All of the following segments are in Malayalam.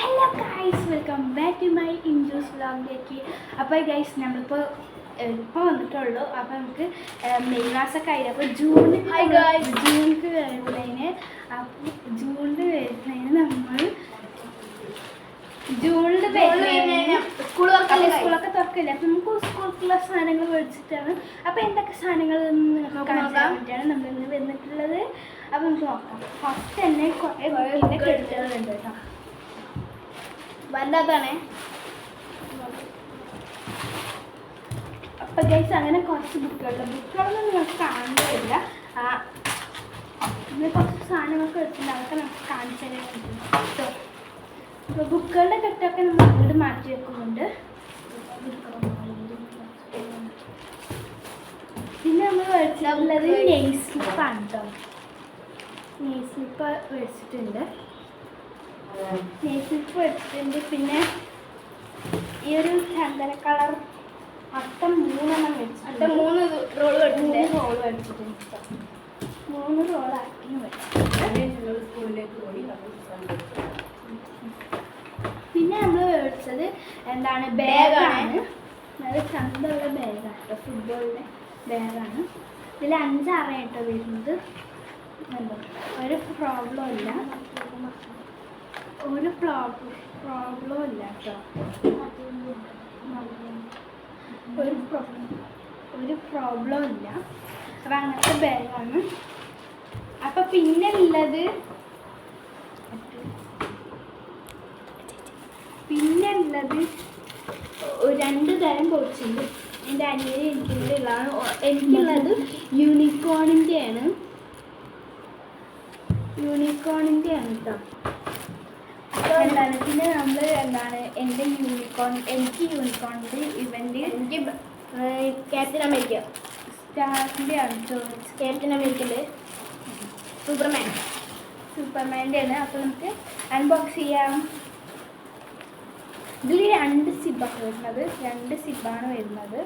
Hello guys welcome back to my ഇൻജൂസ് വ്ളോഗിലേക്ക് അപ്പോൾ ഗൈസ് നമ്മളിപ്പോൾ ഇപ്പോൾ വന്നിട്ടുള്ളൂ. അപ്പോൾ നമുക്ക് മെയ് മാസമൊക്കെ ആയില്ല അപ്പോൾ ജൂണിൽ. ജൂണിൽ വരുന്നതിന് അപ്പോൾ ജൂണിൽ വരുന്നതിന് നമ്മൾ ജൂണിൽ സ്കൂൾ സ്കൂളൊക്കെ തുറക്കില്ല? അപ്പോൾ നമുക്ക് സ്കൂളിലുള്ള സാധനങ്ങൾ മേടിച്ചിട്ടാണ്. അപ്പോൾ എന്തൊക്കെ സാധനങ്ങൾ നിങ്ങൾക്ക്. വേണ്ടിയാണ് നമ്മൾ ഇന്ന് വന്നിട്ടുള്ളത്. അപ്പോൾ നമുക്ക് നോക്കാം. ഫസ്റ്റ് തന്നെ കുറേ കെട്ടുകളുണ്ട് കേട്ടോ. വല്ലാത്താണേ അപ്പൊ ഗൈസ് അങ്ങനെ കുറച്ച് ബുക്കുകളുണ്ട് ബുക്കുകളൊന്നും നിങ്ങൾക്ക് കാണുന്നില്ല ആ പിന്നെ കുറച്ച് സാധനങ്ങളൊക്കെ എടുത്തിട്ടുണ്ട് അതൊക്കെ നമുക്ക് കാണിച്ചു തരാൻ കേട്ടോ അപ്പോൾ ബുക്കുകളുടെ കെട്ടൊക്കെ നമ്മൾ അങ്ങോട്ട് മാറ്റി വെക്കുന്നുണ്ട്. പിന്നെ നമ്മൾ മേടിച്ചിട്ടുള്ളത് നെയ് സ്ലിപ്പാണ് കേട്ടോ നെയ് സ്ലിപ്പ് മേടിച്ചിട്ടുണ്ട്. നെയ് എടുത്തിട്ടുണ്ട് പിന്നെ ഈ ഒരു ചന്ദന കളർ മൊത്തം മൂന്നെണ്ണം അടുത്ത മേടിച്ചിട്ടുണ്ട് മൂന്ന് റോൾ മൂന്ന് റോൾ മേടിച്ചിട്ടുണ്ട്. മൂന്ന് റോൾ ആക്കി മേടിച്ചിട്ടുണ്ട് പിന്നെ നമ്മൾ മേടിച്ചത് എന്താണ്? ബാഗാണ് നല്ല ചന്തമുള്ള ബാഗാണ് കേട്ടോ. ഫുട്ബോളിന്റെ ബാഗാണ് ഇതിൽ അഞ്ചാറാണ് കേട്ടോ വരുന്നത്. ഒരു പ്രോബ്ലം ഇല്ല. ഒരു പ്രോബ്ലം ഇല്ല കേട്ടോ. ഒരു ഒരു പ്രോബ്ലം ഇല്ല. അപ്പം അങ്ങനത്തെ ബാഗാണ് അപ്പം പിന്നെ ഉള്ളത് പിന്നെ ഉള്ളത് രണ്ട് തരം പോച്ചുണ്ട് എന്റെ അനിയന് എനിക്കുള്ളതാണ്. എനിക്കുള്ളത് യൂണിക്കോണിന്റെ ആണ്. യൂണിക്കോണിന്റെ ആണ് കേട്ടോ. എന്താണ് പിന്നെ നമ്മൾ എന്താണ് എന്റെ യൂണിക്കോൺ എനിക്ക് യൂണിക്കോണിന്റെ ഇവന്റെ എനിക്ക് ക്യാപ്റ്റൻ അമേരിക്ക സ്റ്റാറിന്റെ ആണ് കേട്ടോ ക്യാപ്റ്റൻ അമേരിക്കന്റെ സൂപ്പർമാൻ സൂപ്പർമാന്റെ ആണ്. അപ്പോൾ നമുക്ക് അൺബോക്സ് ചെയ്യാം. ഇതിൽ രണ്ട് സിബാണ് വരുന്നത്. രണ്ട് സിബാണ് വരുന്നത്.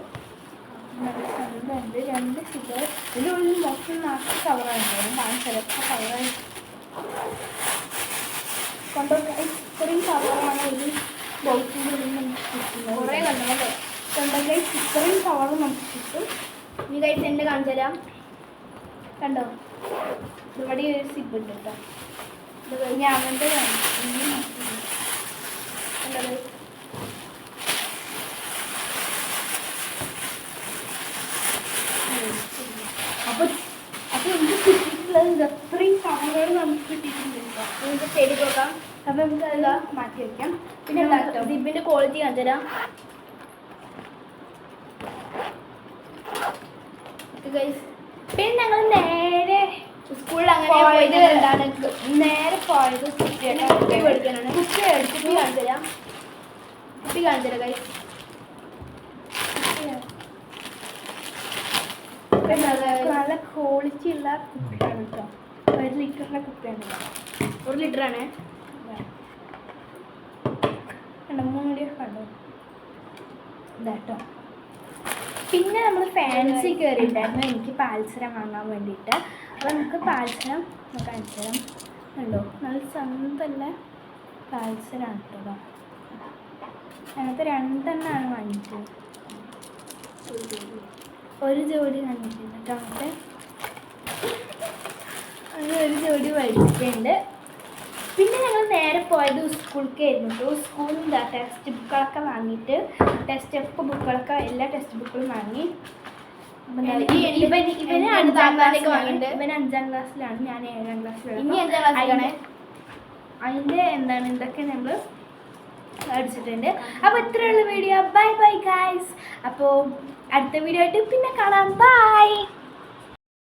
ഉണ്ട് രണ്ട് സിബ് ഇതിനുള്ളിൽ മൊത്തം നാല് കവറാണ് ഞാൻ കാണിച്ചത് എത്ര കവറാണ് കൊണ്ടോ ഇത്രയും കവറാണ് ഒരു ബോക്സിന്റെ ഉള്ളിൽ നമുക്ക് കിട്ടുന്നത് കുറേ കണ്ടോ? കൊണ്ടോ ഇത്രയും കവർ നമുക്ക് കിട്ടും. നീ കഴിച്ച് എന്റെ കാണിച്ചു തരാം കണ്ടോ? ഇവിടെ ഒരു സിബ് ഉണ്ട് കേട്ടോ. ഇത് കഴിഞ്ഞ് അവന്റെ? അപ്പോൾ അപ്പോൾ എനിക്ക് കിട്ടിയിട്ടുള്ളത് ഇത് അത്രയും കവറുകൾ നമുക്ക് കിട്ടിയിട്ടുണ്ട് കേട്ടോ നമുക്ക് ചെടി നോക്കാം അപ്പോൾ നമുക്ക് അതെല്ലാം മാറ്റി വയ്ക്കാം പിന്നെ സിബിന്റെ ക്വാളിറ്റി കാണിച്ചു തരാം. പിന്നെ ഞങ്ങൾ നേരെ സ്കൂളിൽ അങ്ങനെ പോയത് എന്താണ്? നേരെ പോയത് കുപ്പി മേടിക്കാനാണ് കുപ്പി കുപ്പി കാണിച്ചു തരാം. കുപ്പി കാണിച്ചു തരാം ഗൈസ് നല്ല ക്വാളിറ്റി ഉള്ള കുപ്പിയാണ് കേട്ടോ. ഒരു ലിറ്ററിന്റെ കുപ്പിയാണ് ഒരു ലിറ്ററാണ് കണ്ടോ? മൂടി കണ്ടോ? ഇതാട്ടോ പിന്നെ നമ്മൾ ഫാൻസി കയറിയിട്ടുണ്ടായിരുന്നു എനിക്ക് പാൽസരം വാങ്ങാൻ വേണ്ടിയിട്ട്. അപ്പോൾ നമുക്ക് പാൽസരം നമുക്ക് കാണിച്ചു തരാം. കണ്ടോ? നല്ല സ്വന്തമല്ല പാൽസരമാണ് കേട്ടോ അങ്ങനത്തെ രണ്ടെണ്ണമാണ് വാങ്ങിച്ചത്. ഒരു ജോഡി വാങ്ങിയിട്ടുണ്ട്. കേട്ടോ അങ്ങനെ ഒരു ജോഡി മേടിച്ചിട്ടുണ്ട് പിന്നെ ഞങ്ങൾ നേരെ പോയത് സ്കൂളിലേക്കായിരുന്നു കേട്ടോ സ്കൂളിൽ എന്താ ടെക്സ്റ്റ് ബുക്കുകളൊക്കെ വാങ്ങിയിട്ട് ടെക്സ്റ്റ് ബുക്കുകളൊക്കെ എല്ലാ ടെക്സ്റ്റ് ബുക്കുകളും വാങ്ങി. ഇവന് അഞ്ചാം ക്ലാസ്സിലാണ്. ഞാൻ ഏഴാം ക്ലാസ്സിലാണേ. അതിന്റെ എന്താണ് ഇതൊക്കെ നമ്മൾ അടിച്ചിട്ടുണ്ട് അപ്പോൾ ഇത്രയുള്ള വീഡിയോ ബൈ ബൈ ഗായ്സ് അപ്പോൾ അടുത്ത വീഡിയോ ആയിട്ട് പിന്നെ കാണാം. ബൈ